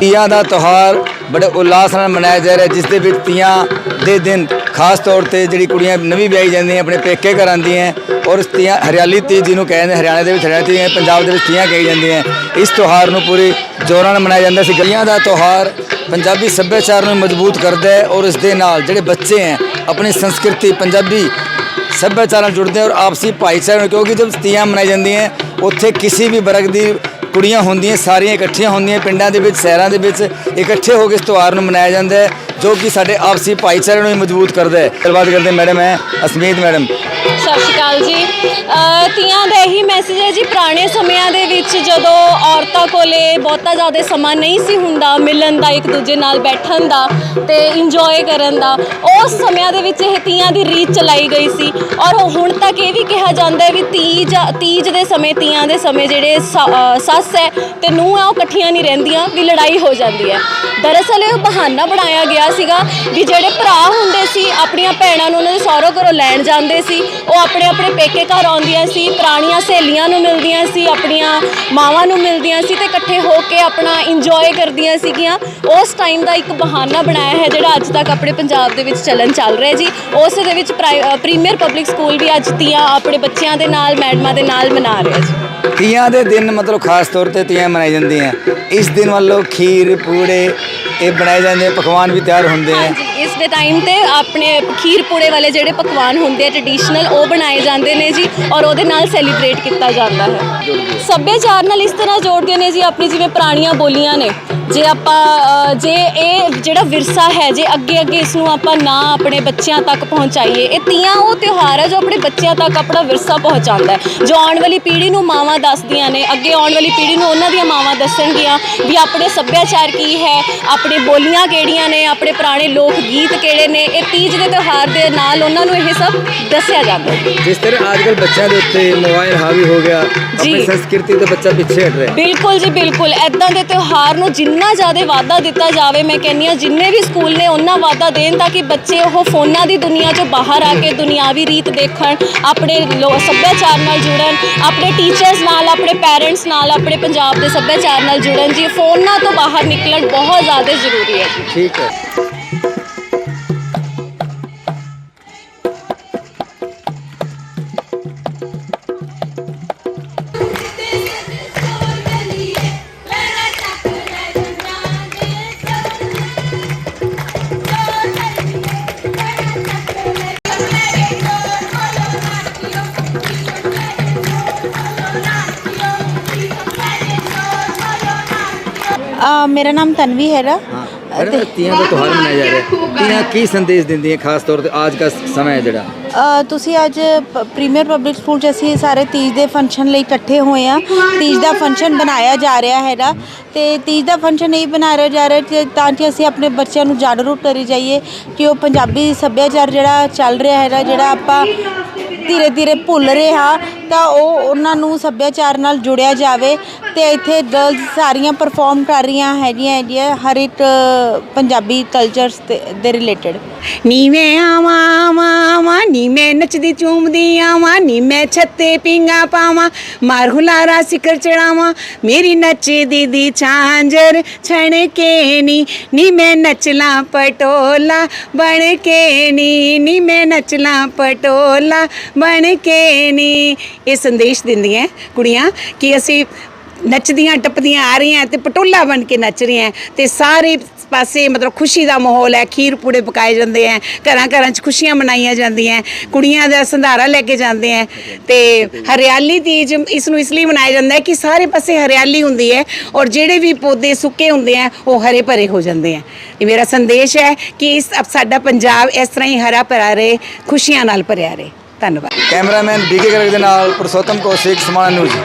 ਤੀਆਂ ਦਾ ਤਿਉਹਾਰ ਬੜੇ ਉਲਾਸ ਨਾਲ ਮਨਾਇਆ ਜਾ ਰਿਹਾ ਜਿਸ ਦੇ ਵਿੱਚ ਤੀਆਂ ਦੇ ਦਿਨ ਖਾਸ ਤੌਰ ਤੇ ਜਿਹੜੀ ਕੁੜੀਆਂ ਨਵੀਂ ਵਿਆਹੀ ਜਾਂਦੀਆਂ, ਆਪਣੇ ਪੇਕੇ ਘਰ ਆਉਂਦੀਆਂ ਔਰ ਤੀਆਂ, ਹਰਿਆਲੀ ਤੀ ਜਿਹਨੂੰ ਕਹਿੰਦੇ ਹਰਿਆਣੇ ਦੇ ਵਿੱਚ ਹਰਿਆਲੀ ਤੀਜ ਪੰਜਾਬ ਦੇ ਵਿੱਚ ਤੀਆਂ ਕਹੀ ਜਾਂਦੀਆਂ। ਇਸ ਤਿਉਹਾਰ ਨੂੰ ਪੂਰੀ ਜੋਰਾਂ ਨਾਲ ਮਨਾਇਆ ਜਾਂਦਾ। ਸੀ ਗਲੀਆਂ ਦਾ ਤਿਉਹਾਰ ਪੰਜਾਬੀ ਸੱਭਿਆਚਾਰ ਨੂੰ ਮਜ਼ਬੂਤ ਕਰਦਾ ਹੈ ਔਰ ਇਸ ਦੇ ਨਾਲ ਜਿਹੜੇ ਬੱਚੇ ਹੈ, ਆਪਣੀ ਸੰਸਕ੍ਰਿਤੀ, ਪੰਜਾਬੀ ਸੱਭਿਆਚਾਰ ਨਾਲ ਜੁੜਦੇ ਔਰ ਆਪਸੀ ਭਾਈਚਾਰੇ ਨੂੰ, ਕਿਉਂਕਿ ਜਦ ਤੀਆਂ ਮਨਾਈ ਜਾਂਦੀਆਂ, ਉੱਥੇ ਕਿਸੇ ਵੀ ਵਰਗ ਦੀ ਕੁੜੀਆਂ ਹੁੰਦੀਆਂ ਸਾਰੀਆਂ ਇਕੱਠੀਆਂ ਹੁੰਦੀਆਂ ਪਿੰਡਾਂ ਦੇ ਵਿੱਚ ਸ਼ਹਿਰਾਂ ਦੇ ਵਿੱਚ ਇਕੱਠੇ ਹੋ ਕੇ ਇਸ ਤਿਉਹਾਰ ਨੂੰ ਮਨਾਇਆ ਜਾਂਦਾ ਹੈ ਜੋ ਕਿ ਸਾਡੇ ਆਪਸੀ ਭਾਈਚਾਰੇ ਨੂੰ ਵੀ ਮਜ਼ਬੂਤ ਕਰਦਾ ਹੈ। ਗੱਲਬਾਤ ਕਰਦੇ ਮੈਡਮ ਹੈ ਅਸਮੀਤ ਮੈਡਮ। ਸਤਿ ਸ਼੍ਰੀ ਅਕਾਲ ਜੀ। ਤੀਆਂ ਦਾ ਇਹੀ ਮੈਸੇਜ ਹੈ ਜੀ ਪੁਰਾਣੇ ਸਮਿਆਂ ਦੇ ਵਿੱਚ ਜਦੋਂ ਔਰਤਾਂ ਕੋਲੇ ਬਹੁਤਾ ਜ਼ਿਆਦਾ ਸਮਾਂ ਨਹੀਂ ਸੀ ਹੁੰਦਾ ਮਿਲਣ ਦਾ ਇੱਕ ਦੂਜੇ ਨਾਲ ਬੈਠਣ ਦਾ ਤੇ ਇੰਜੋਏ ਕਰਨ ਦਾ ਉਸ ਸਮਿਆਂ ਦੇ ਵਿੱਚ ਇਹ ਤੀਆਂ ਦੀ ਰੀਤ ਚਲਾਈ ਗਈ ਸੀ। ਔਰ ਹੁਣ ਤੱਕ ਇਹ ਵੀ ਕਿਹਾ ਜਾਂਦਾ ਹੈ ਵੀ ਤੀਜ ਤੀਜ ਦੇ ਸਮੇਂ ਤੀਆਂ ਦੇ ਸਮੇਂ ਜਿਹੜੇ ਸ- ਅ, ਸੱਸ ਹੈ ਤੇ ਨੂੰਹ ਹੈ ਉਹ ਇਕੱਠੀਆਂ ਨਹੀਂ ਰਹਿੰਦੀਆਂ ਵੀ ਲੜਾਈ ਹੋ ਜਾਂਦੀ ਹੈ। ਦਰਅਸਲ ਇਹ ਬਹਾਨਾ ਬਣਾਇਆ ਗਿਆ ਸੀਗਾ ਵੀ ਜਿਹੜੇ ਭਰਾ ਹੁੰਦੇ ਸੀ, ਆਪਣੀਆਂ ਭੈਣਾਂ ਨੂੰ ਉਹਨਾਂ ਦੇ ਸਹੁਰੇ ਘਰੋਂ ਲੈਣ ਜਾਂਦੇ ਸੀ, ਉਹ ਆਪਣੇ ਆਪਣੇ ਪੇਕੇ ਘਰ ਆਉਂਦੀਆਂ ਸੀ, ਪੁਰਾਣੀਆਂ ਸਹੇਲੀਆਂ ਨੂੰ ਮਿਲਦੀਆਂ ਸੀ, ਆਪਣੀਆਂ ਮਾਵਾਂ ਨੂੰ ਮਿਲਦੀਆਂ ਸੀ ਤੇ ਇਕੱਠੇ ਹੋ ਕੇ ਆਪਣਾ ਇੰਜੋਏ ਕਰਦੀਆਂ ਸੀਗੀਆਂ। ਉਸ ਟਾਈਮ ਦਾ ਇੱਕ ਬਹਾਨਾ ਬਣਾਇਆ ਹੈ ਜਿਹੜਾ ਅੱਜ ਤੱਕ ਆਪਣੇ ਪੰਜਾਬ ਦੇ ਵਿੱਚ ਚੱਲਣ ਚੱਲ ਰਿਹਾ ਜੀ। ਉਸ ਦੇ ਵਿੱਚ ਪ੍ਰੀਮੀਅਰ ਪਬਲਿਕ ਸਕੂਲ ਵੀ ਅੱਜ ਤੀਆਂ ਆਪਣੇ ਬੱਚਿਆਂ ਦੇ ਨਾਲ, ਮੈਡਮਾਂ ਦੇ ਨਾਲ ਮਨਾ ਰਿਹਾ ਜੀ। ਤੀਆਂ ਦੇ ਦਿਨ ਮਤਲਬ ਖਾਸ ਤੌਰ ਤੇ ਤੀਆਂ ਮਨਾਈ ਜਾਂਦੀਆਂ। ਇਸ ਦਿਨ ਵੱਲੋਂ ਖੀਰ, ਪੂੜੇ ਇਹ ਬਣਾਏ ਜਾਂਦੇ ਪਕਵਾਨ ਵੀ ਤਿਆਰ ਹੁੰਦੇ ਹੈ ਹਾਂਜੀ, ਇਸ ਦੇ ਟਾਈਮ ਤੇ ਆਪਣੇ ਖੀਰ ਪੂੜੇ ਵਾਲੇ ਜਿਹੜੇ ਪਕਵਾਨ ਹੁੰਦੇ ਆ ਟ੍ਰੈਡੀਸ਼ਨਲ ਉਹ ਬਣਾਏ ਜਾਂਦੇ ਨੇ ਜੀ ਔਰ ਉਹਦੇ ਨਾਲ ਸੈਲੀਬ੍ਰੇਟ ਕੀਤਾ ਜਾਂਦਾ ਹੈ। ਸੱਭਿਆਚਾਰ ਨਾਲ ਇਸ ਤਰ੍ਹਾਂ ਜੋੜਦੇ ਨੇ ਜੀ ਆਪਣੀ ਜਿਵੇਂ ਪੁਰਾਣੀਆਂ ਬੋਲੀਆਂ ਨੇ। ਜੇ ਆਪਾਂ ਜੇ ਇਹ ਜਿਹੜਾ ਵਿਰਸਾ ਹੈ, ਜੇ ਅੱਗੇ ਅੱਗੇ ਇਸ ਨੂੰ ਆਪਾਂ ਨਾ ਆਪਣੇ ਬੱਚਿਆਂ ਤੱਕ ਪਹੁੰਚਾਈਏ, ਇਹ ਤੀਆਂ ਉਹ ਤਿਉਹਾਰ ਹੈ ਜੋ ਆਪਣੇ ਬੱਚਿਆਂ ਤੱਕ ਆਪਣਾ ਵਿਰਸਾ ਪਹੁੰਚਾਉਂਦਾ ਹੈ। ਜੋ ਆਉਣ ਵਾਲੀ ਪੀੜ੍ਹੀ ਨੂੰ ਮਾਵਾਂ ਦੱਸਦੀਆਂ ਨੇ, ਅੱਗੇ ਆਉਣ ਵਾਲੀ ਪੀੜ੍ਹੀ ਨੂੰ ਉਹਨਾਂ ਦੀਆਂ ਮਾਵਾਂ ਦੱਸਣਗੀਆਂ ਵੀ ਆਪਣੇ ਸੱਭਿਆਚਾਰ ਕੀ ਹੈ, ਆਪਣੇ ਬੋਲੀਆਂ ਕਿਹੜੀਆਂ ਨੇ, ਆਪਣੇ ਪੁਰਾਣੇ ਲੋਕ ਗੀਤ ਕਿਹੜੇ ਨੇ ਇਹ ਤੀਜ ਦੇ ਤਿਉਹਾਰ ਦੇ ਨਾਲ ਉਹਨਾਂ ਨੂੰ ਇਹ ਸਭ ਦੱਸਿਆ ਜਾਂਦਾ ਹੈ ਜਿਸ ਤਰ੍ਹਾਂ ਅੱਜ ਕੱਲ੍ਹ ਬੱਚਿਆਂ ਦੇ ਉੱਤੇ ਮੋਬਾਈਲ ਹਾਵੀ ਹੋ ਗਿਆ ਆਪਣੀ। ਸੰਸਕ੍ਰਿਤੀ ਤੋਂ ਬੱਚਾ ਪਿੱਛੇ ਹਟ ਰਿਹਾ। ਬਿਲਕੁਲ ਜੀ ਬਿਲਕੁਲ ਐਦਾਂ ਦੇ ਤਿਉਹਾਰ ਨੂੰ ਜਿੰਨਾ ਜ਼ਿਆਦਾ ਵਾਧਾ ਦਿੱਤਾ ਜਾਵੇ ਮੈਂ ਕਹਿੰਨੀ ਆ ਜਿੰਨੇ ਵੀ ਸਕੂਲ ਨੇ ਉਹਨਾਂ ਵਾਧਾ ਦੇਣ ਤਾਂ ਕਿ ਬੱਚੇ ਉਹ ਫੋਨਾਂ ਦੀ ਦੁਨੀਆ ਚੋਂ ਬਾਹਰ ਆ ਕੇ ਦੁਨਿਆਵੀ ਰੀਤ ਦੇਖਣ ਆਪਣੇ ਸੱਭਿਆਚਾਰ ਨਾਲ ਜੁੜਨ ਆਪਣੇ ਟੀਚਰਸ ਨਾਲ ਆਪਣੇ ਪੈਰੈਂਟਸ ਨਾਲ ਆਪਣੇ ਪੰਜਾਬ ਦੇ ਸੱਭਿਆਚਾਰ ਨਾਲ ਜੁੜਨ ਜੀ ਫੋਨਾਂ ਤੋਂ ਬਾਹਰ ਨਿਕਲਣ ਬਹੁਤ ਜ਼ਿਆਦਾ ਜ਼ਰੂਰੀ ਹੈ ਜੀ ਠੀਕ ਹੈ ਅ, ਮੇਰਾ ਨਾਮ ਤਨਵੀ ਹੈਗਾ। ਹਾਂ ਤੀਆਂ ਦਾ ਤਿਉਹਾਰ ਮਨਾਇਆ ਜਾ ਰਿਹਾ। ਹੈ ਤੀਆਂ ਕੀ ਸੰਦੇਸ਼ ਦਿੰਦੀਆਂ ਖਾਸ ਤੌਰ ਤੇ ਅੱਜ ਦਾ ਸਮਾਂ ਹੈ ਜਿਹੜਾ? ਅ, ਤੁਸੀਂ ਅੱਜ ਪ- ਪ੍ਰੀਮੀਅਰ ਪਬਲਿਕ ਸਕੂਲ 'ਚ ਅਸੀਂ ਸਾਰੇ ਤੀਜ ਦੇ ਫੰਕਸ਼ਨ ਲਈ ਇਕੱਠੇ ਹੋਏ ਆ ਤੀਜ ਦਾ ਫੰਕਸ਼ਨ ਬਣਾਇਆ ਜਾ ਰਿਹਾ ਹੈਗਾ। ਤੇ ਤੀਜ ਦਾ ਫੰਕਸ਼ਨ ਇਹ ਬਣਾਇਆ ਜਾ ਰਿਹਾ ਕਿ ਤਾਂ ਕਿ ਅਸੀਂ ਆਪਣੇ ਬੱਚਿਆਂ ਨੂੰ ਜਾਗਰੂਕ ਕਰੀ ਜਾਈਏ ਕਿ ਉਹ ਪੰਜਾਬੀ ਸੱਭਿਆਚਾਰ ਜਿਹੜਾ ਚੱਲ ਰਿਹਾ ਹੈਗਾ ਜਿਹੜਾ ਆਪਾਂ ਧੀਰੇ ਧੀਰੇ ਭੁੱਲ ਰਹੇ ਹਾਂ ਤਾਂ ਉਹ ਉਹਨਾਂ ਨੂੰ ਸੱਭਿਆਚਾਰ ਨਾਲ ਜੁੜਿਆ ਜਾਵੇ ਤੇ ਇੱਥੇ ਗਰਲਸ ਸਾਰੀਆਂ ਪਰਫਾਰਮ ਕਰ ਰਹੀਆਂ ਹੈਗੀਆਂ ਹੈਗੀਆਂ ਹਰ ਇੱਕ ਪੰਜਾਬੀ ਕਲਚਰਸ ਦੇ ਰਿਲੇਟਡ ਨੀ ਮੈਂ ਆਵਾਂ ਆਵਾਂ ਨੀ ਮੈਂ ਨੱਚਦੀ, ਝੂਮਦੀ ਆਵਾਂ, ਨੀ ਮੈਂ ਛੱਤੇ ਪਿੰਗਾ ਪਾਵਾਂ, ਮਾਰ ਹੁਲਾਰਾ ਸਿਕਰ ਚੜਾਵਾਂ, ਮੇਰੀ ਨੱਚਦੀ ਦੀ ਛਾਂਜਰ ਛਣ ਕੇ ਨੀ ਨੀ ਮੈਂ ਨਚਲਾ ਪਟੋਲਾ ਬਣ ਕੇ ਨੀ ਨੀ ਮੈਂ ਨਚਲਾ ਪਟੋਲਾ ਬਣ ਕੇ ਨੀ ਇਹ ਸੰਦੇਸ਼ ਦਿੰਦੀਆਂ ਕੁੜੀਆਂ ਕਿ ਅਸੀਂ ਨੱਚਦੀਆਂ ਟੱਪਦੀਆਂ ਆ ਰਹੀਆਂ ਤੇ ਪਟੋਲਾ ਬਣ ਕੇ ਨੱਚ ਰਹੀਆਂ ਤੇ ਸਾਰੇ ਪਾਸੇ ਮਤਲਬ ਖੁਸ਼ੀ ਦਾ ਮਾਹੌਲ ਹੈ, ਖੀਰ ਪੂੜੇ ਪਕਾਏ ਜਾਂਦੇ ਹੈ, ਘਰਾਂ ਘਰਾਂ 'ਚ ਖੁਸ਼ੀਆਂ ਮਨਾਈਆਂ ਜਾਂਦੀਆਂ ਕੁੜੀਆਂ ਦਾ ਸੰਧਾਰਾ ਲੈ ਕੇ ਜਾਂਦੇ ਹੈ ਤੇ ਹਰਿਆਲੀ ਤੀਜ ਇਸ ਨੂੰ ਇਸ ਲਈ ਮਨਾਇਆ ਜਾਂਦਾ ਹੈ ਕਿ ਸਾਰੇ ਪਾਸੇ ਹਰਿਆਲੀ ਹੁੰਦੀ ਹੈ ਔਰ ਜਿਹੜੇ ਵੀ ਪੌਦੇ ਸੁੱਕੇ ਹੁੰਦੇ ਹੈ, ਉਹ ਹਰੇ ਭਰੇ ਹੋ ਜਾਂਦੇ ਹੈ। ਇਹ ਮੇਰਾ ਸੰਦੇਸ਼ ਹੈ ਕਿ ਇਸ ਸਾਡਾ ਪੰਜਾਬ ਇਸ ਤਰ੍ਹਾਂ ਹੀ ਹਰਾ ਭਰਾ ਰਹੇ, ਖੁਸ਼ੀਆਂ ਨਾਲ ਭਰਿਆ ਰਹੇ। ਧੰਨਵਾਦ। ਕੈਮਰਾਮੈਨ ਬੀਕੇ ਗਰਗ ਦੇ ਨਾਲ ਪੁਰਸ਼ੋਤਮ ਕੌਸ਼ਿਕ ਸਮਾਨ ਨਿਊਜ਼।